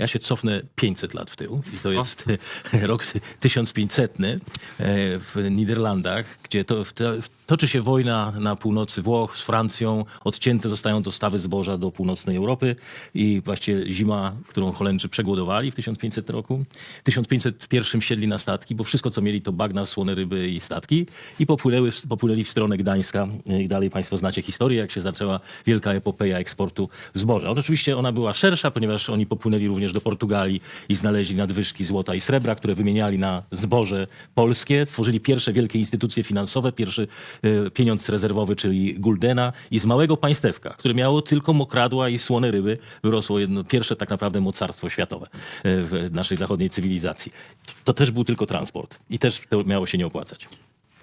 Ja się cofnę 500 lat w tył i to jest rok 1500 e, w Niderlandach, gdzie to, toczy się wojna na północy Włoch z Francją. Odcięte zostają dostawy zboża do północnej Europy i właściwie zima, którą Holendrzy przegłodowali w 1500 roku. W 1501 siedli na statki, bo wszystko co mieli to bagna, słone ryby i statki i popłynęły, popłynęli w stronę Gdańska. I dalej państwo znacie historię, jak się zaczęła wielka epopeja eksportu zboża. Oczywiście ona była szersza, ponieważ oni popłynęli również do Portugalii i znaleźli nadwyżki złota i srebra, które wymieniali na zboże polskie. Stworzyli pierwsze wielkie instytucje finansowe, pierwszy e, pieniądz rezerwowy, czyli guldena i z małego państewka, które miało tylko mokradła i słone ryby, wyrosło jedno, pierwsze tak naprawdę mocarstwo światowe e, w naszej zachodniej cywilizacji. To też był tylko transport i też to miało się nie opłacać.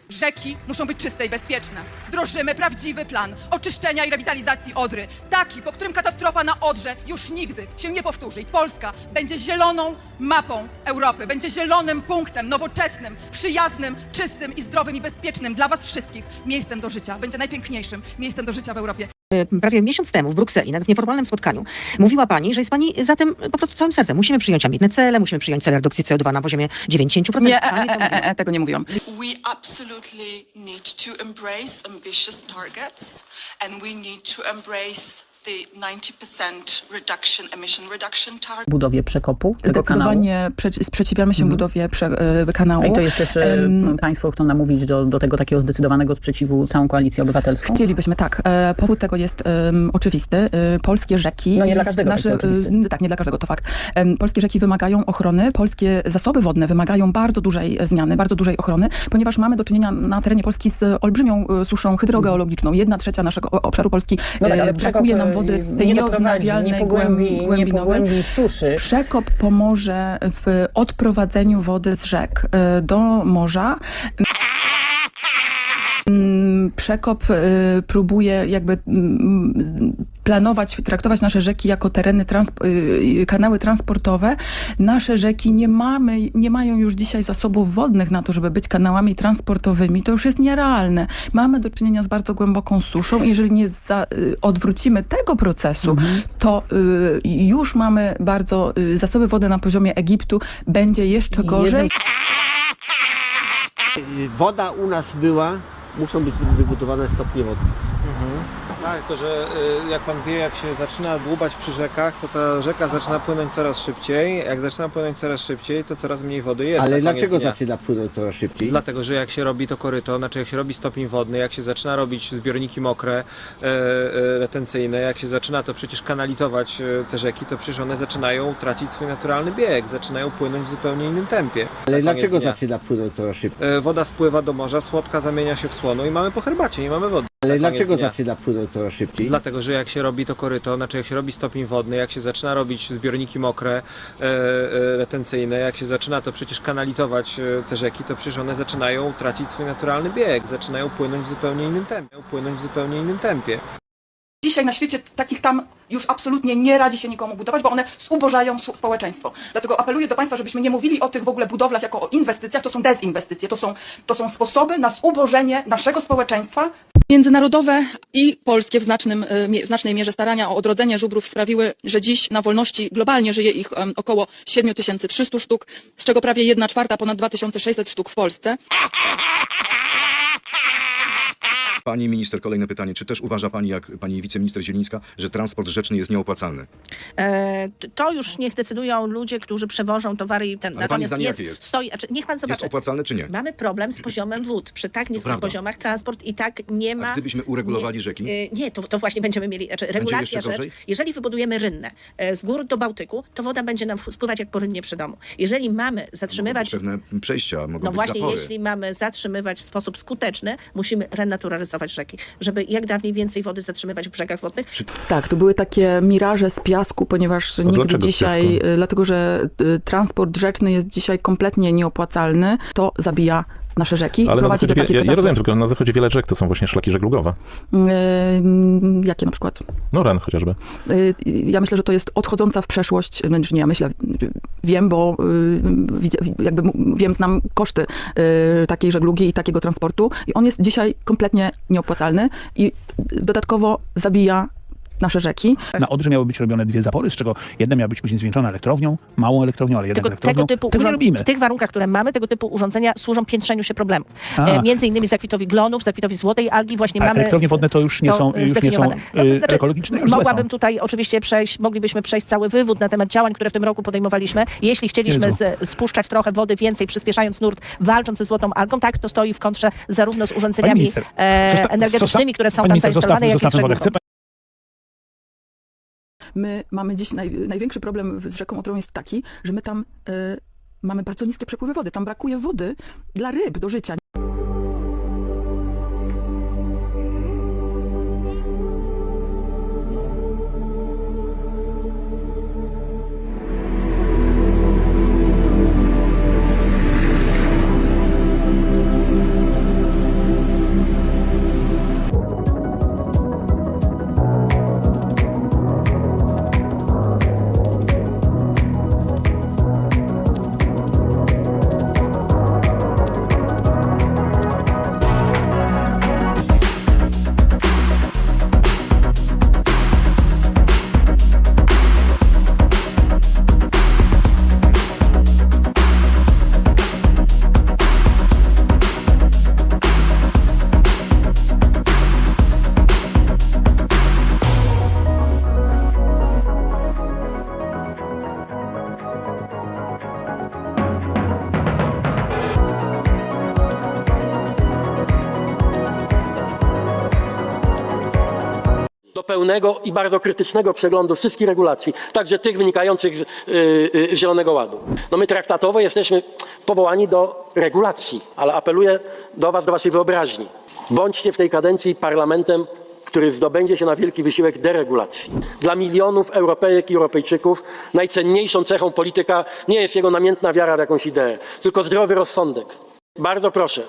Rzeki muszą być czyste i bezpieczne. Wdrożymy prawdziwy plan oczyszczenia i rewitalizacji Odry. Taki, po którym katastrofa na Odrze już nigdy się nie powtórzy. I Polska będzie zieloną mapą Europy. Będzie zielonym punktem, nowoczesnym, przyjaznym, czystym i zdrowym i bezpiecznym dla Was wszystkich miejscem do życia. Będzie najpiękniejszym miejscem do życia w Europie. Prawie miesiąc temu w Brukseli, na nieformalnym spotkaniu, mówiła pani, że jest pani za tym po prostu całym sercem. Musimy przyjąć ambitne cele, musimy przyjąć cele redukcji CO2 na poziomie 90%. Nie, e, e, e, e, tego nie mówiłam. We absolutely need to embrace ambitious targets and we need to embrace the 90% reduction, emission reduction target. budowie przekopu tego kanału. Zdecydowanie przeci- sprzeciwiamy się budowie prze, e, kanału. I to jest też, Em, państwo chcą namówić do, do tego takiego zdecydowanego sprzeciwu całą koalicję obywatelską? Chcielibyśmy, tak. E, powód tego jest em, oczywisty. E, polskie rzeki... No nie dla każdego nasze, taki oczywisty. e, tak, nie dla każdego, to fakt. Em, polskie rzeki wymagają ochrony, polskie zasoby wodne wymagają bardzo dużej zmiany, bardzo dużej ochrony, ponieważ mamy do czynienia na terenie Polski z olbrzymią e, suszą hydrogeologiczną. Jedna trzecia naszego o- obszaru Polski No tak, e, ale brakuje przekop, nam wody tej nie nieodnawialnej, nie pogłębi, głęb- nie głębinowej. pogłębi suszy. Przekop pomoże w odprowadzeniu wody z rzek e, do morza. Mm, Przekop e, próbuje jakby mm, z- planować, traktować nasze rzeki jako tereny, transp- y, kanały transportowe. Nasze rzeki nie mamy, nie mają już dzisiaj zasobów wodnych na to, żeby być kanałami transportowymi. To już jest nierealne. Mamy do czynienia z bardzo głęboką suszą. Jeżeli nie za, y, odwrócimy tego procesu, to y, już mamy bardzo y, zasoby wody na poziomie Egiptu. Będzie jeszcze gorzej. Woda u nas była, muszą być wybudowane stopnie wodne. Tak, tylko że y, jak pan wie, jak się zaczyna dłubać przy rzekach, to ta rzeka zaczyna płynąć coraz szybciej. Jak zaczyna płynąć coraz szybciej, to coraz mniej wody jest. Ale na koniec dlaczego dnia. zaczyna płynąć coraz szybciej? Dlatego, że jak się robi to koryto, znaczy jak się robi stopień wodny, jak się zaczyna robić zbiorniki mokre, e, e, retencyjne, jak się zaczyna to przecież kanalizować e, te rzeki, to przecież one zaczynają tracić swój naturalny bieg, zaczynają płynąć w zupełnie innym tempie. Ale na koniec dlaczego dnia. zaczyna płynąć coraz szybciej? E, Woda spływa do morza, słodka zamienia się w słono i mamy po herbacie, nie mamy wody. Ale na koniec dlaczego dnia. zaczyna płynąć coraz szybciej? Dlatego, że jak się robi to koryto, znaczy jak się robi stopień wodny, jak się zaczyna robić zbiorniki mokre, e, e, retencyjne, jak się zaczyna to przecież kanalizować e, te rzeki, to przecież one zaczynają tracić swój naturalny bieg, zaczynają płynąć w zupełnie innym tempie, płynąć w zupełnie innym tempie. Dzisiaj na świecie takich tam już absolutnie nie radzi się nikomu budować, bo one zubożają su- społeczeństwo. Dlatego apeluję do Państwa, żebyśmy nie mówili o tych w ogóle budowlach jako o inwestycjach, to są dezinwestycje, to są, to są sposoby na zubożenie naszego społeczeństwa. Międzynarodowe i polskie w, znacznym, mie- w znacznej mierze starania o odrodzenie żubrów sprawiły, że dziś na wolności globalnie żyje ich około 7300 sztuk, z czego prawie 1 czwarta, ponad 2600 sztuk w Polsce. Pani minister, kolejne pytanie. Czy też uważa pani, jak pani wiceminister Zielińska, że transport rzeczny jest nieopłacalny? E, To już niech decydują ludzie, którzy przewożą towary i ten. Ale pani zdanie jakie jest? Stoi, znaczy, niech pan Jest zobaczy. opłacalny czy nie? Mamy problem z poziomem wód. Przy tak niskich prawda. poziomach transport i tak nie ma. A gdybyśmy uregulowali nie, rzeki? e, Nie, to, to właśnie będziemy mieli. Znaczy, regulacja rzecz. gorzej? Jeżeli wybudujemy rynnę e, z gór do Bałtyku, to woda będzie nam spływać jak po rynnie przy domu. Jeżeli mamy zatrzymywać. Pewne przejścia, mogą No właśnie, zapory. jeśli mamy zatrzymywać w sposób skuteczny, musimy renaturalizować rzeki, żeby jak dawniej więcej wody zatrzymywać w brzegach wodnych. Tak, to były takie miraże z piasku, ponieważ nigdy dlaczego z dzisiaj, y, dlatego że y, transport rzeczny jest dzisiaj kompletnie nieopłacalny, to zabija nasze rzeki, Ale prowadzi do ja, ja rozumiem, tylko na zachodzie wiele rzek to są właśnie szlaki żeglugowe. Y, Jakie na przykład? No Ren chociażby. Y, Ja myślę, że to jest odchodząca w przeszłość, znaczy nie, ja myślę, wiem, bo y, wi- jakby wiem, znam koszty y, takiej żeglugi i takiego transportu i on jest dzisiaj kompletnie nieopłacalny i dodatkowo zabija nasze rzeki. Na Odrze miały być robione dwie zapory, z czego jedna miała być później zwieńczona elektrownią, małą elektrownią, ale jednak Tego, elektrownią. tego typu Tego robimy. w tych warunkach, które mamy, tego typu urządzenia służą piętrzeniu się problemów. E, między innymi zakwitowi glonów, zakwitowi złotej algi właśnie A mamy... elektrownie wodne to już nie są, już nie są zdefiniowane. No y, znaczy, ekologiczne, już Mogłabym tutaj oczywiście przejść, moglibyśmy przejść cały wywód na temat działań, które w tym roku podejmowaliśmy. Jeśli chcieliśmy z, spuszczać trochę wody więcej, przyspieszając nurt, walcząc ze złotą algą, tak, to stoi w kontrze zarówno z urządzeniami minister, e, energetycznymi, które są tam zainstalowane, jak i z My mamy dziś naj, największy problem z rzeką Odrą jest taki, że my tam y, mamy bardzo niskie przepływy wody. Tam brakuje wody dla ryb do życia. Pełnego i bardzo krytycznego przeglądu wszystkich regulacji, także tych wynikających z, y, y, z Zielonego Ładu. No my traktatowo jesteśmy powołani do regulacji, ale apeluję do Was, do Waszej wyobraźni. Bądźcie w tej kadencji parlamentem, który zdobędzie się na wielki wysiłek deregulacji. Dla milionów Europejek i Europejczyków najcenniejszą cechą polityka nie jest jego namiętna wiara w jakąś ideę, tylko zdrowy rozsądek. Bardzo proszę,